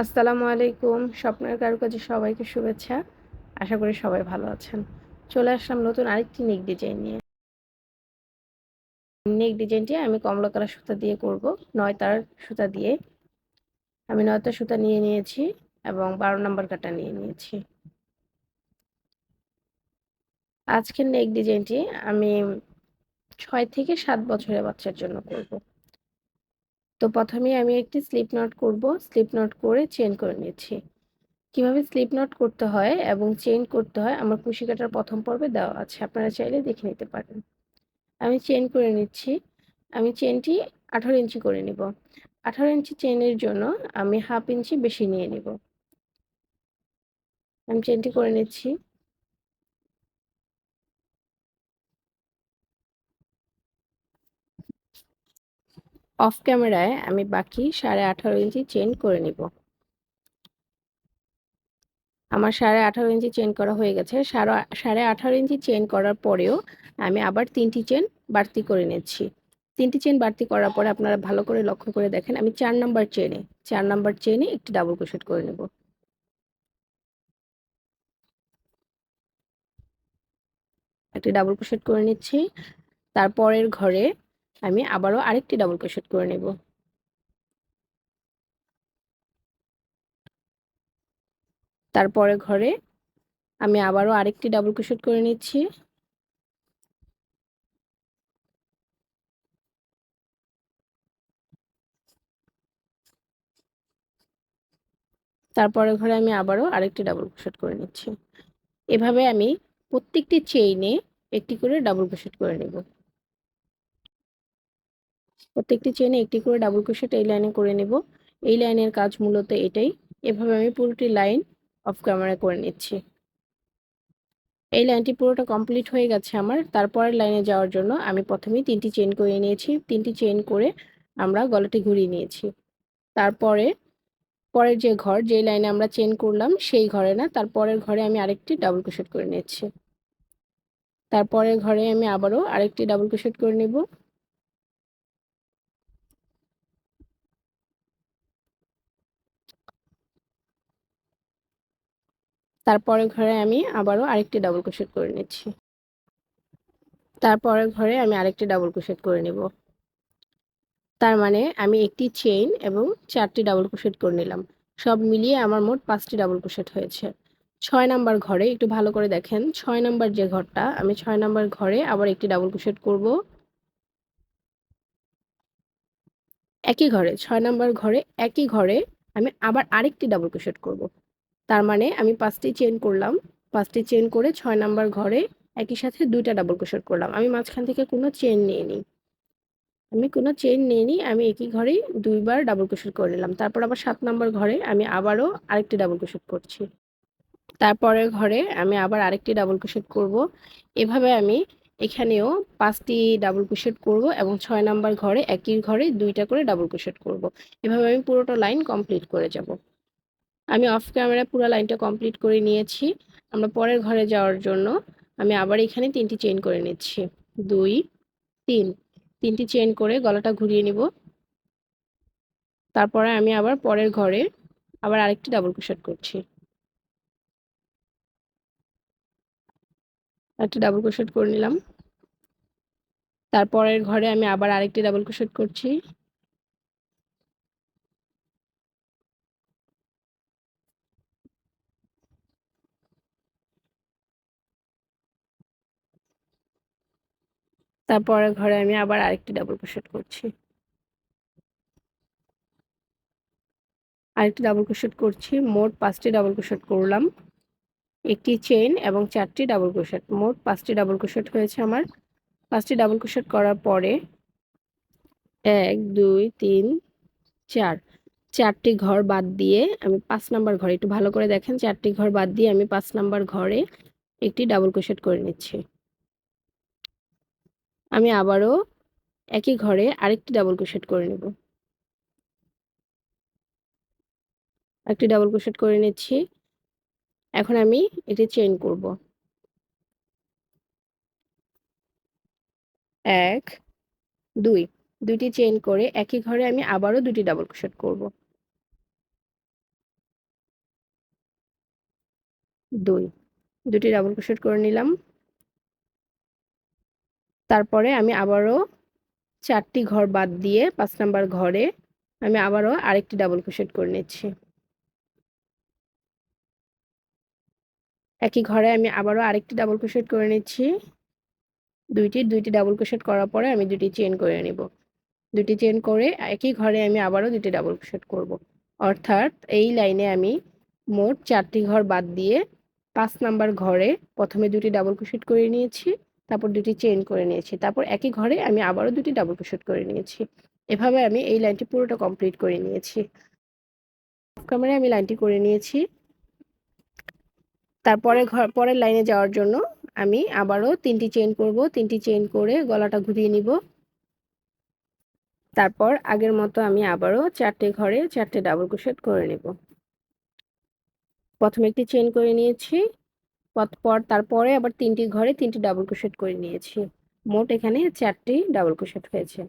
আসসালামু আলাইকুম। স্বপ্নের কারুকাজে সবাইকে শুভেচ্ছা। আশা করি সবাই ভালো আছেন। চলে আসলাম নতুন আরেকটি নেক ডিজাইন নিয়ে। নেক ডিজাইনটি আমি কমলা কালার সুতা দিয়ে করব নয় তার সুতা দিয়ে। আমি নয়তা সুতা নিয়ে নিয়েছি এবং বারো নম্বর কাটা নিয়ে নিয়েছি। আজকের নেক ডিজাইনটি আমি ছয় থেকে সাত বছরের বাচ্চার জন্য করব। তো প্রথমে আমি একটি স্লিপ নট করব। স্লিপ নট করে চেন করে নিচ্ছি। কীভাবে স্লিপ নট করতে হয় এবং চেন করতে হয়, আমার কুশি কাটার প্রথম পর্বে দেওয়া আছে। আপনারা চাইলে দেখে নিতে পারেন। আমি চেন করে নিচ্ছি। আমি চেনটি আঠারো ইঞ্চি করে নিব। আঠারো ইঞ্চি চেনের জন্য আমি হাফ ইঞ্চি বেশি নিয়ে নিব। আমি চেনটি করে নিচ্ছি। অফ ক্যামেরায় আমি বাকি সাড়ে আঠারো ইঞ্চি চেন করে নিব। আমার সাড়ে আঠারো ইঞ্চি চেন করা হয়ে গেছে। সাড়ে সাড়ে আঠারো ইঞ্চি চেন করার পরেও আমি আবার তিনটি চেন বাড়তি করে নিচ্ছি। তিনটি চেন বাড়তি করার পরে আপনারা ভালো করে লক্ষ্য করে দেখেন, আমি চার নাম্বার চেনে চার নাম্বার চেনে একটি ডাবল ক্রোশেট করে নেব। একটি ডাবল ক্রোশেট করে নিচ্ছি। তারপরের ঘরে আমি আবারও আরেকটি ডাবল ক্রোশেট করে নেব। তারপরে ঘরে আমি আবারও আরেকটি ডাবল ক্রোশেট করে নিচ্ছি। তারপরে ঘরে আমি আবারও আরেকটি ডাবল ক্রোশেট করে নিচ্ছি। এভাবে আমি প্রত্যেকটি চেইনে একটি করে ডাবল ক্রোশেট করে নেব। প্রত্যেকটি চেনে একটি করে ডাবল ক্রোশেট এই লাইনে করে নেব। এই লাইনের কাজ মূলত এটাই। এভাবে আমি পুরোটি লাইন অফ ক্যামেরা করে নিচ্ছি। এই লাইনটি পুরোটা কমপ্লিট হয়ে গেছে আমার। তারপরের লাইনে যাওয়ার জন্য আমি প্রথমেই তিনটি চেন করে নিয়েছি। তিনটি চেন করে আমরা গলাটি ঘুরিয়ে নিয়েছি। তারপরে পরের যে ঘর, যে লাইনে আমরা চেন করলাম, সেই ঘরে না, তারপরের ঘরে আমি আরেকটি ডাবল ক্রোশেট করে নিচ্ছি। তারপরের ঘরে আমি আবারও আরেকটি ডাবল ক্রোশেট করে নেব। তারপরের ঘরে আমি আবারও আরেকটি ডাবল ক্রোশেট করে নিচ্ছি। তারপরের ঘরে আমি আরেকটি ডাবল ক্রোশেট করে নেব। তার মানে আমি একটি চেইন এবং চারটি ডাবল ক্রোশেট করে নিলাম। সব মিলিয়ে আমার মোট পাঁচটি ডাবল ক্রোশেট হয়েছে। ছয় নাম্বার ঘরে একটু ভালো করে দেখেন, ছয় নাম্বার যে ঘরটা, আমি ছয় নাম্বার ঘরে আবার একটি ডাবল ক্রোশেট করব। একই ঘরে, ছয় নাম্বার ঘরে, একই ঘরে আমি আবার আরেকটি ডাবল ক্রোশেট করব। তার মানে আমি পাঁচটি চেন করলাম। পাঁচটি চেন করে ছয় নাম্বার ঘরে একই সাথে দুইটা ডাবল ক্রোশেট করলাম। আমি মাঝখান থেকে কোনো চেন নিয়ে নিই আমি কোনো চেন নিইনি, আমি একই ঘরেই দুইবার ডাবল ক্রোশেট করে নিলাম। তারপর আবার সাত নম্বর ঘরে আমি আবারও আরেকটি ডাবল ক্রোশেট করছি। তারপরের ঘরে আমি আবার আরেকটি ডাবল ক্রোশেট করব। এভাবে আমি এখানেও পাঁচটি ডাবল ক্রোশেট করব এবং ছয় নাম্বার ঘরে একই ঘরে দুইটা করে ডাবল ক্রোশেট করব। এভাবে আমি পুরোটা লাইন কমপ্লিট করে যাব। আমি অফ ক্যামেরা পুরো লাইনটা কমপ্লিট করে নিয়েছি। আমরা পরের ঘরে যাওয়ার জন্য আমি আবার এখানে তিনটি চেইন করে নিচ্ছি। দুই, তিন। তিনটি চেন করে গলাটা ঘুরিয়ে নিব। তারপরে আমি আবার পরের ঘরে আবার আরেকটি ডাবল ক্রোশেট করছি। একটা ডাবল ক্রোশেট করে নিলাম। তারপরের ঘরে আমি আবার আরেকটি ডাবল ক্রোশেট করছি। তারপরে ঘরে আমি আবার আরেকটি ডাবল ক্রোশেট করছি। আরেকটি ডাবল ক্রোশেট করছি, মোট পাঁচটি ডাবল ক্রোশেট করলাম। একটি চেইন এবং চারটি ডাবল ক্রোশেট মোট পাঁচটি ডাবল ক্রোশেট হয়েছে আমার। পাঁচটি ডাবল ক্রোশেট করার পরে এক, দুই, তিন, চার, চারটি ঘর বাদ দিয়ে আমি পাঁচ নাম্বার ঘরে, একটু ভালো করে দেখেন, চারটি ঘর বাদ দিয়ে আমি পাঁচ নাম্বার ঘরে একটি ডাবল ক্রোশেট করে নিচ্ছি। আমি আবারও একই ঘরে আরেকটি ডাবল ক্রোশেট করে নেব। একটি ডাবল ক্রোশেট করে নিচ্ছি। এখন আমি এটি চেইন করব। এক, দুই, দুইটি চেইন করে একই ঘরে আমি আবারও দুটি ডাবল ক্রোশেট করব। দুই দুটি ডাবল ক্রোশেট করে নিলাম। তারপরে আমি আবারও চারটি ঘর বাদ দিয়ে পাঁচ নাম্বার ঘরে আমি আবারও আরেকটি ডাবল ক্রোশেট করে নিচ্ছি। একই ঘরে আমি আবারও আরেকটি ডাবল ক্রোশেট করে নিচ্ছি। দুইটি দুইটি ডাবল ক্রোশেট করার পরে আমি দুটি চেন করে নিব। দুটি চেন করে একই ঘরে আমি আবারও দুটি ডাবল ক্রোশেট করব। অর্থাৎ এই লাইনে আমি মোট চারটি ঘর বাদ দিয়ে পাঁচ নাম্বার ঘরে প্রথমে দুটি ডাবল ক্রোশেট করে নিয়েছি। তারপর দুটি চেন করে নিয়েছি। তারপর একই ঘরে আমি আবারও দুটি ডাবল ক্রোশেট করে নিয়েছি। এভাবে আমি এই লাইনটি পুরোটা কমপ্লিট করে নিয়েছি। ক্যামেরায় আমি লাইনটি করে নিয়েছি। তারপরে ঘর পরের লাইনে যাওয়ার জন্য আমি আবারও তিনটি চেন করব। তিনটি চেন করে গলাটা ঘুরিয়ে নিব। তারপর আগের মতো আমি আবারও চারটে ঘরে চারটে ডাবল ক্রোশেট করে নেব। প্রথমে একটি চেন করে নিয়েছি। পর তারপরে আবার তিনটি ঘরে তিনটি ডাবল ক্রোশেট করে নিয়েছি। মোট এখানে চারটি ডাবল ক্রোশেট হয়েছে।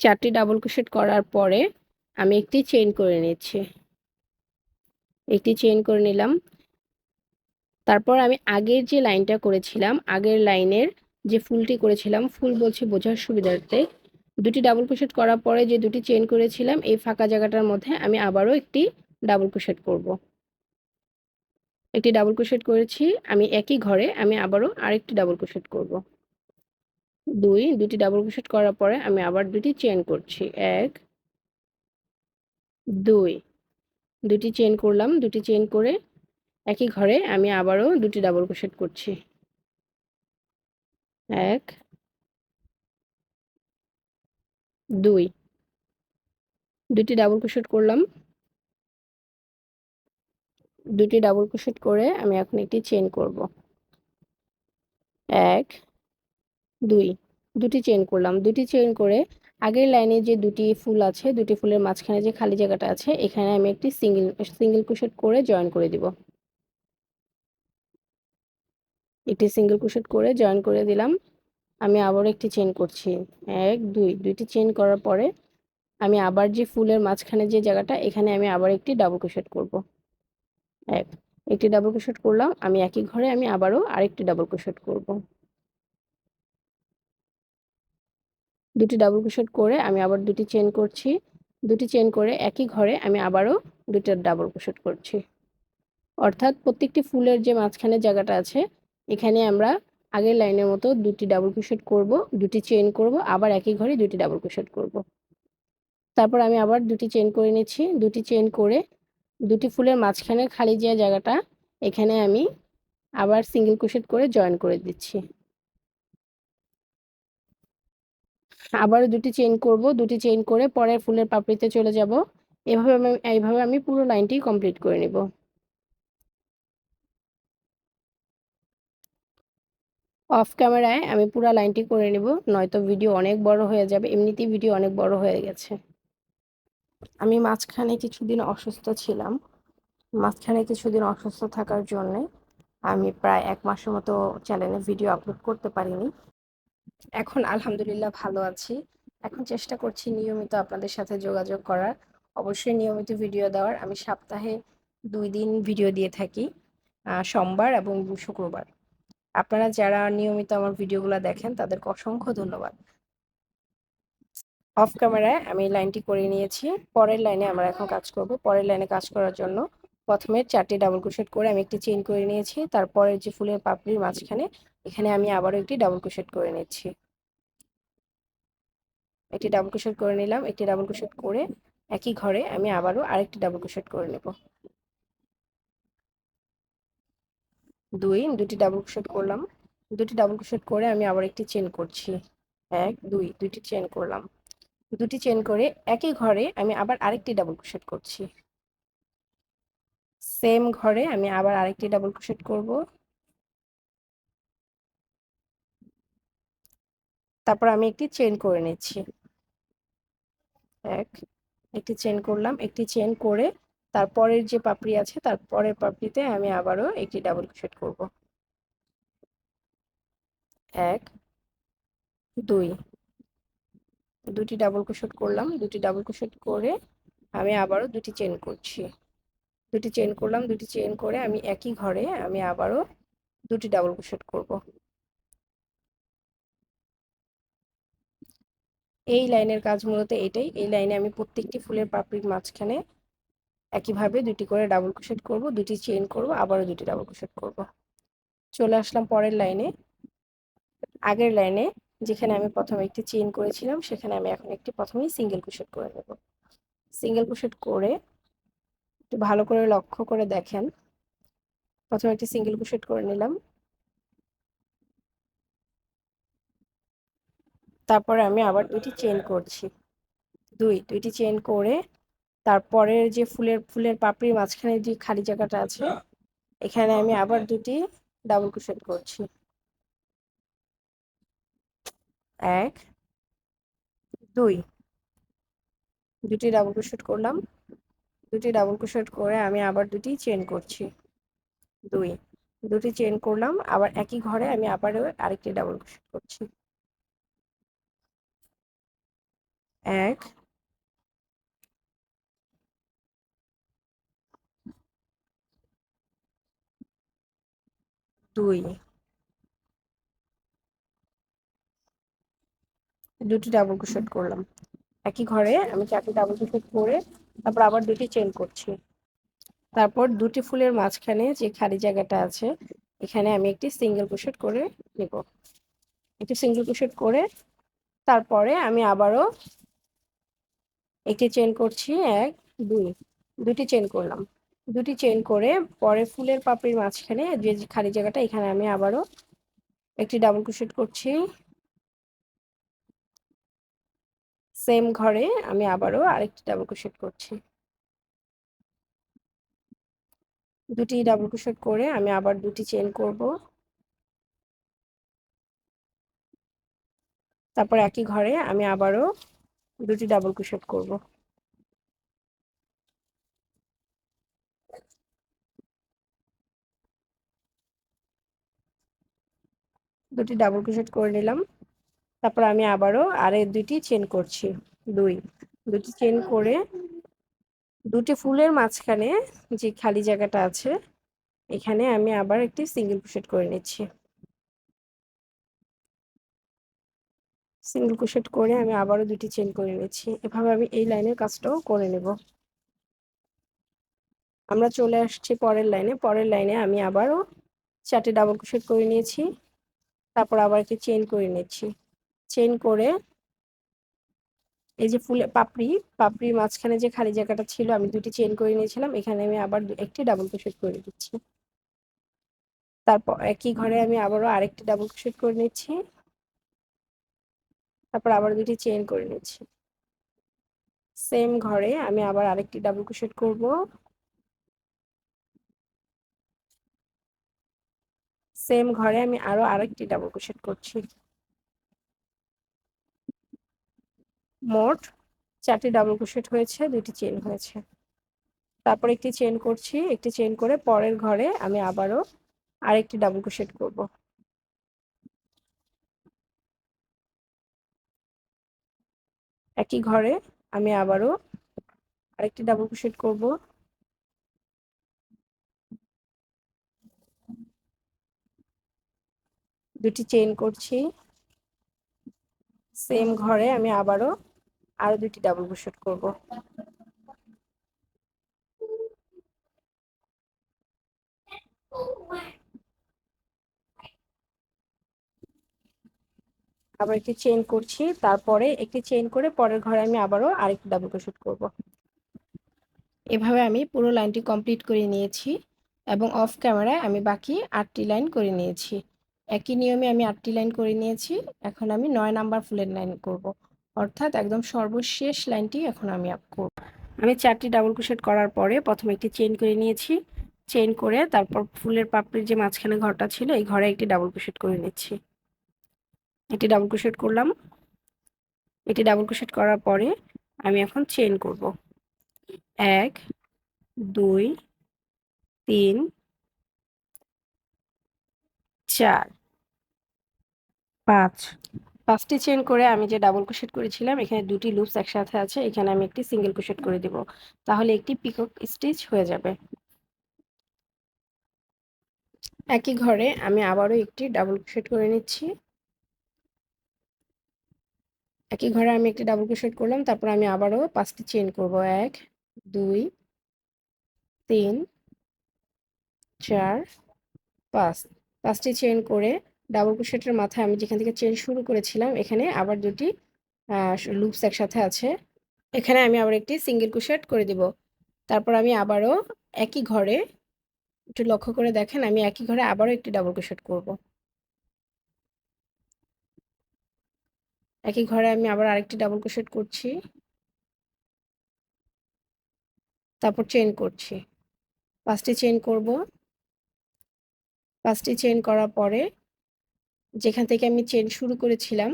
চারটি ডাবল ক্রোশেট করার পরে আমি একটি চেইন করে নিচ্ছি। একটি চেইন করে নিলাম। তারপর আমি আগের যে লাইনটা করেছিলাম, আগের লাইনের যে ফুলটি করেছিলাম, ফুল বলছে বোঝার সুবিধার্থে দুটি ডাবল ক্রোশেট করার পরে যে দুটি চেইন করেছিলাম, এই ফাঁকা জায়গাটার মধ্যে আমি আবারও একটি ডাবল ক্রোশেট করব। একটি ডাবল ক্রোশেট করেছি, আমি একই ঘরে আমি আবারও আরেকটি ডাবল ক্রোশেট করব। দুই, দুটি ডাবল ক্রোশেট করার পরে আমি আবার দুটি চেন করছি। এক, দুই, দুটি চেন করলাম, দুটি চেন করে একই ঘরে আমি আবারও দুটি ডাবল ক্রোশেট করছি। এক দুই। দুটি ডাবল ক্রোশেট করলাম। দুটি ডাবল ক্রোশেট করে আমি এখন একটি চেন করব। এক, দুই। দুটি চেন করলাম। দুটি চেন করে আগের লাইনে যে দুটি ফুল আছে, দুটি ফুলের মাঝখানে যে খালি জায়গাটা আছে, এখানে আমি একটি সিঙ্গেল সিঙ্গেল ক্রোশেট করে জয়েন করে দিব। একটি সিঙ্গেল ক্রোশেট করে জয়েন করে দিলাম। আমি আবার একটি চেন করছি। এক, দুই, দুইটি চেন করার পরে আমি আবার যে ফুলের মাঝখানে যে জায়গাটা, এখানে আমি আবার একটি ডাবল ক্রোশেট করব। এক, একটি ডাবল ক্রোশেট করলাম, আমি একই ঘরে আমি আবারও আরেকটি ডাবল ক্রোশেট করব। দুটি ডাবল ক্রোশেট করে আমি আবার দুটি চেন করছি। দুটি চেন করে একই ঘরে আমি আবারও দুটো ডাবল ক্রোশেট করছি। অর্থাৎ প্রত্যেকটি ফুলের যে মাঝখানে জায়গাটা আছে, এখানে আমরা আগের লাইনের মতো দুটি ডাবল ক্রোশেট করব, দুটি চেন করব, আবার একই ঘরে দুটি ডাবল ক্রোশেট করব। তারপর আমি আবার দুটি চেন করে নিচ্ছি, দুটি চেন করে দুটি ফুলের মাঝখানে খালি যে জায়গাটা, এখানে আমি আবার সিঙ্গেল ক্রোশেট করে জয়েন করে দিচ্ছি। আবারও দুটি চেইন করব, দুটি চেইন করে পরের ফুলের পাপড়িতে চলে যাব। এভাবে আমি, এইভাবে আমি পুরো লাইনটি কমপ্লিট করে নেব। অফ ক্যামেরায় আমি পুরো লাইনটি করে নেব, নয়তো ভিডিও অনেক বড় হয়ে যাবে, এমনিতেই ভিডিও অনেক বড় হয়ে গেছে। আমি মাঝখানে কিছুদিন অসুস্থ ছিলাম। মাঝখানে কিছুদিন অসুস্থ থাকার জন্যে আমি প্রায় এক মাসের মতো চ্যানেলে ভিডিও আপলোড করতে পারিনি। এখন আলহামদুলিল্লাহ ভালো আছি। এখন চেষ্টা করছি নিয়মিত আপনাদের সাথে যোগাযোগ করার। অবশ্যই নিয়মিত ভিডিও দেওয়ার। আমি সপ্তাহে দুই দিন ভিডিও দিয়ে থাকি সোমবার এবং শুক্রবার। আপনারা যারা নিয়মিত আমার ভিডিওগুলো দেখেন, তাদেরকে অসংখ্য ধন্যবাদ। অফ ক্যামেরায় আমি লাইনটি করে নিয়েছি। পরের লাইনে আমরা এখন কাজ করব। পরের লাইনে কাজ করার জন্য প্রথমে চারটি ডাবল ক্রোশেট করে আমি একটি চেইন করে নিয়েছি। তারপরে যে ফুলের পাপড়ির মাঝখানে, এখানে আমি আবারও একটি ডাবল ক্রোশেট করে নিচ্ছি। একটি ডাবল ক্রোশেট করে নিলাম। একটি ডাবল ক্রোশেট করে একই ঘরে আমি আবারও আরেকটি ডাবল ক্রোশেট করে নেব। দুই দুটি ডাবল ক্রোশেট করলাম। দুটি ডাবল ক্রোশেট করে আমি আবার একটি চেন করছি। এক, দুই দুটি চেন করলাম। দুটি চেন করে একই ঘরে আমি আবার আরেকটি ডাবল ক্রোশেট করছি। সেম ঘরে আমি আবার আরেকটি ডাবল ক্রোশেট করব। তারপর আমি একটি চেন করে নিচ্ছি। এক, একটি চেন করলাম, একটি চেন করে তারপরের যে পাপড়ি আছে তারপরের পাপড়িতে আমি আবারও একটি ডাবল ক্রোশেট করব। এক, দুই, দুটি ডাবল ক্রোশেট করলাম। দুটি ডাবল ক্রোশেট করে আমি আবারও দুটি চেন করছি। দুটি চেন করলাম, দুটি চেন করে আমি একই ঘরে আমি আবারও দুটি ডাবল ক্রোশেট করব। এই লাইনের কাজ মূলত এটাই। এই লাইনে আমি প্রত্যেকটি ফুলের পাপড়ির মাঝখানে একইভাবে দুটি করে ডাবল ক্রোশেট করব দুটি চেন করব, আবারও দুটি ডাবল ক্রোশেট করব। চলে আসলাম পরের লাইনে আগের লাইনে যেখানে আমি প্রথমে একটি চেন করেছিলাম, সেখানে আমি এখন একটি প্রথমেই সিঙ্গেল ক্রোশেট করে নেব। সিঙ্গেল ক্রোশেট করে একটু ভালো করে লক্ষ্য করে দেখেন। প্রথমে একটি সিঙ্গেল ক্রোশেট করে নিলাম। তারপরে আমি আবার দুটি চেন করছি। দুই, দুইটি চেন করে তারপরের যে ফুলের ফুলের পাপড়ির মাঝখানে যে খালি জায়গাটা আছে, এখানে আমি আবার দুটি ডাবল ক্রোশেট করছি। এক, দুই। দুটি ডাবল ক্রোশেট করলাম। দুটি ডাবল ক্রোশেট করে আমি আবার দুটি চেন করছি। দুই। দুটি চেন করলাম, আবার একই ঘরে আমি আবার আরেকটি ডাবল ক্রোশেট করছি। এক দুই। দুটি ডাবল ক্রোশেট করলাম। একই ঘরে আমি চারটি ডাবল ক্রোশেট করে তারপর আবার দুটি চেন করছি। তারপর দুটি ফুলের মাঝখানে যে খালি জায়গাটা আছে, এখানে আমি একটি সিঙ্গেল ক্রোশেট করে নিব। একটি সিঙ্গেল ক্রোশেট করে তারপরে আমি আবারও একটি চেন করছি, এক, দুই। দুটি চেন করলাম। দুটি চেন করে পরে ফুলের পাপড়ির মাঝখানে যে খালি জায়গাটা, এখানে আমি আবারও একটি ডাবল ক্রোশেট করছি। সেম ঘরে আমি আবারও আরেকটি ডাবল ক্রোশেট করছি। দুটি ডাবল ক্রোশেট করে আমি আবার দুটি চেন করব। তারপর একই ঘরে আমি আবারও দুটি ডাবল ক্রোশেট করব। দুটি ডাবল ক্রোশেট করে নিলাম। তারপর আমি আবারও আরে দুটি চেন করছি, দুই। দুটি চেন করে দুটি ফুলের মাঝখানে যে খালি জায়গাটা আছে, এখানে আমি আবার একটি সিঙ্গেল ক্রোশেট করে নিচ্ছি। সিঙ্গেল ক্রোশেট করে আমি আবারও দুটি চেন করে নিচ্ছি। এভাবে আমি এই লাইনের কাজটাও করে নেব। আমরা চলে আসছি পরের লাইনে। পরের লাইনে আমি আবারও চারটে ডাবল ক্রোশেট করে নিয়েছি। তারপর আবার একটি চেন করে নিচ্ছি। চেন করে এই যে ফুলে পাপড়ি, পাপড়ির মাঝখানে যে খালি জায়গাটা ছিল, আমি দুটি চেন করে নিয়েছিলাম। এখানে আমি আবার একটি ডাবল ক্রোশেট করে দিচ্ছি। তারপর একই ঘরে আমি আবারও আরেকটি ডাবল ক্রোশেট করে নিচ্ছি। তারপর আবার দুটি চেন করে নিচ্ছি। সেম ঘরে আমি আবার আরেকটি ডাবল ক্রোশেট করব। সেম ঘরে আমি আরও আরেকটি ডাবল ক্রোশেট করছি। মোট চারটি ডাবল ক্রোশেট হয়েছে দুটি চেন হয়েছে। তারপর একটি চেন করছি, একটি চেন করে পরের ঘরে আমি আবারও আরেকটি ডাবল ক্রোশেট করব। একই ঘরে আমি আবারও আরেকটি ডাবল ক্রোশেট করব। দুটি চেইন করছি। সেম ঘরে আমি আবারও আরও দুটি ডাবল ক্রোশেট করব। আবার একটি চেইন করছি, তারপরে একটি চেইন করে পরের ঘরে আমি আবারও আরেকটি ডাবল ক্রোশেট করব। এভাবে আমি পুরো লাইনটি কমপ্লিট করে নিয়েছি এবং অফ ক্যামেরায় আমি বাকি আটটি লাইন করে নিয়েছি। একই নিয়মে আমি আটটি লাইন করে নিয়েছি, এখন আমি নয় নাম্বার ফুলের লাইন করব। অর্থাৎ একদম সর্বশেষ লাইনটি এখন আমি আপ করব। আমি চারটি ডাবল ক্রোশেট করার পরে প্রথমে একটি চেইন করে নিয়েছি। চেইন করে তারপর ফুলের পাপড়ির যে মাঝখানে ঘরটা ছিল, এই ঘরে একটি ডাবল ক্রোশেট করে নিচ্ছি। এটি ডাবল ক্রোশেট করলাম। এটি ডাবল ক্রোশেট করার পরে আমি এখন চেন করব। এক, দুই, তিন, চার। পাঁচ। পাঁচটি চেন করে আমি যে ডাবল ক্রোশেট করেছিলাম, এখানে দুটি লুপস একসাথে আছে, এখানে আমি একটি সিঙ্গেল ক্রোশেট করে দিব। তাহলে একটি পিকক স্টিচ হয়ে যাবে। একই ঘরে আমি আবারও একটি ডাবল ক্রোশেট করে নিচ্ছি। একই ঘরে আমি একটি ডাবল ক্রোশেট করলাম, তারপর আমি আবারও পাঁচটি চেন করব। এক, দুই, তিন, চার, পাঁচ। পাঁচটি চেন করে ডাবল ক্রোশেটের মাথায় আমি যেখান থেকে চেন শুরু করেছিলাম, এখানে আবার দুটি লুপস একসাথে আছে। এখানে আমি আবার একটি সিঙ্গেল ক্রোশেট করে দিব। তারপর আমি আবারও একই ঘরে, একটু লক্ষ্য করে দেখেন, আমি একই ঘরে আবারও একটি ডাবল ক্রোশেট করব। একই ঘরে আমি আবার আরেকটি ডাবল ক্রোশেট করছি। তারপর চেন করছি। পাঁচটি চেন করব। পাঁচটি চেন করার পরে যেখান থেকে আমি চেন শুরু করেছিলাম,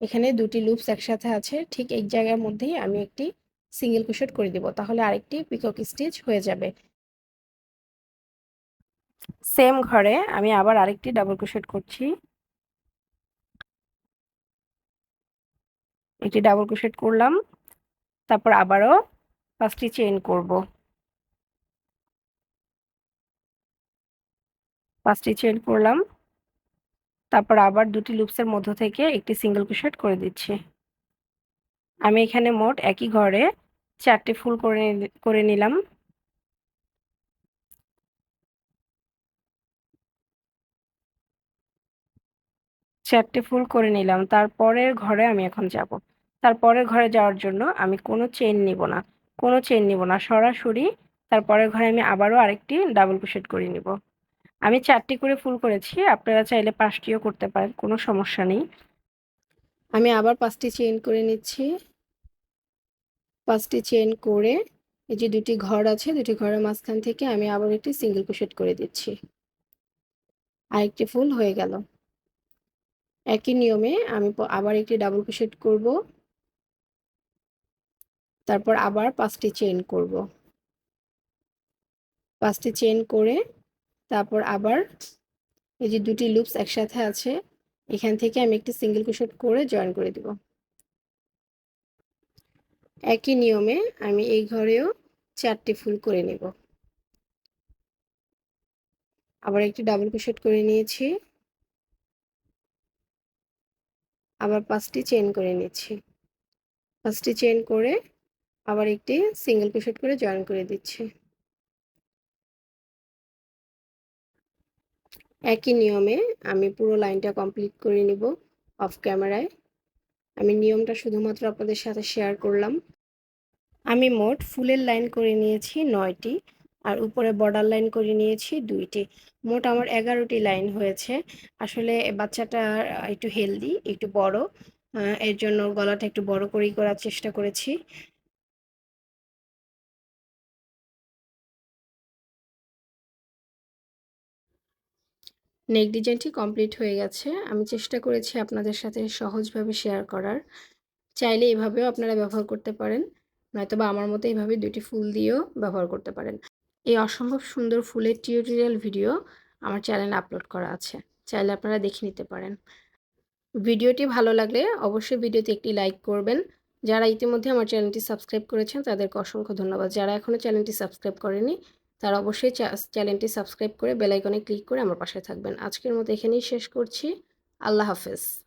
এখানে দুটি লুপস একসাথে আছে, ঠিক এক জায়গার মধ্যেই আমি একটি সিঙ্গেল ক্রোশেট করে দিব, তাহলে আরেকটি পিকক স্টিচ হয়ে যাবে। সেম ঘরে আমি আবার আরেকটি ডাবল ক্রোশেট করছি। একটি ডাবল ক্রোশেট করলাম, তারপর আবারও পাঁচটি চেইন করব। পাঁচটি চেইন করলাম। তারপর আবার দুটি লুপসের মধ্য থেকে একটি সিঙ্গেল ক্রোশেট করে দিচ্ছি। আমি এখানে মোট একই ঘরে চারটি ফুল করে করে নিলাম। চারটে ফুল করে নিলাম। তারপরের ঘরে আমি এখন যাব। তারপরের ঘরে যাওয়ার জন্য আমি কোনো চেন নিব না। কোনো চেন নিব না। সরাসরি তারপরের ঘরে আমি আবারও আরেকটি ডাবল ক্রোশেট করে নিব। আমি চারটি করে ফুল করেছি, আপনারা চাইলে পাঁচটিও করতে পারেন, কোনো সমস্যা নেই। আমি আবার পাঁচটি চেন করে নিচ্ছি। পাঁচটি চেন করে এই যে দুটি ঘর আছে, দুটি ঘরের মাঝখান থেকে আমি আবার একটি সিঙ্গেল ক্রোশেট করে দিচ্ছি। আরেকটি ফুল হয়ে গেল। একই নিয়মে আমি আবার একটি ডাবল ক্রোশেট করব। তারপর আবার পাঁচটি চেন করব। পাঁচটি চেন করে তারপর আবার এই যে দুটি লুপস একসাথে আছে, এখান থেকে আমি একটি সিঙ্গেল ক্রোশেট করে জয়েন করে দিব। একই নিয়মে আমি এই ঘরেও চারটি ফুল করে নেব। আবার একটি ডাবল ক্রোশেট করে নিয়েছি। আবার পাঁচটি চেন করে নিচ্ছি। পাঁচটি চেন করে আবার একটি সিঙ্গেল ক্রোশেট করে জয়েন করে দিচ্ছি। একই নিয়মে আমি পুরো লাইনটা কমপ্লিট করে নিব অফ ক্যামেরায় আমি নিয়মটা শুধুমাত্র আপনাদের সাথে শেয়ার করলাম। আমি মোট ফুলের লাইন করে নিয়েছি নয়টি আর উপরে বর্ডার লাইন করে নিয়েছি দুইটি। মোট আমার এগারোটি লাইন হয়েছে। আসলে বাচ্চাটা একটু হেলদি একটু বড়। এর জন্য গলাটা একটু বড় করেই করার চেষ্টা করেছি। নেক ডিজাইনটি কমপ্লিট হয়ে গেছে। আমি চেষ্টা করেছি আপনাদের সাথে সহজভাবে শেয়ার করার। চাইলে এভাবেও আপনারা ব্যবহার করতে পারেন। নয়তো বা আমার মতো এইভাবে দুটি ফুল দিয়েও ব্যবহার করতে পারেন। এই অসম্ভব সুন্দর ফুলের টিউটোরিয়াল ভিডিও আমার চ্যানেলে আপলোড করা আছে। চাইলে আপনারা দেখে নিতে পারেন। ভিডিওটি ভালো লাগলে অবশ্যই ভিডিওতে একটি লাইক করবেন। যারা ইতিমধ্যে আমার চ্যানেলটি সাবস্ক্রাইব করেছেন তাদেরকে অসংখ্য ধন্যবাদ। যারা এখনও চ্যানেলটি সাবস্ক্রাইব করেনি তারা অবশ্যই চ্যানেলটি সাবস্ক্রাইব করে বেলাইকনে ক্লিক করে আমার পাশে থাকবেন। আজকের মতো এখানেই শেষ করছি। আল্লাহ হাফেজ।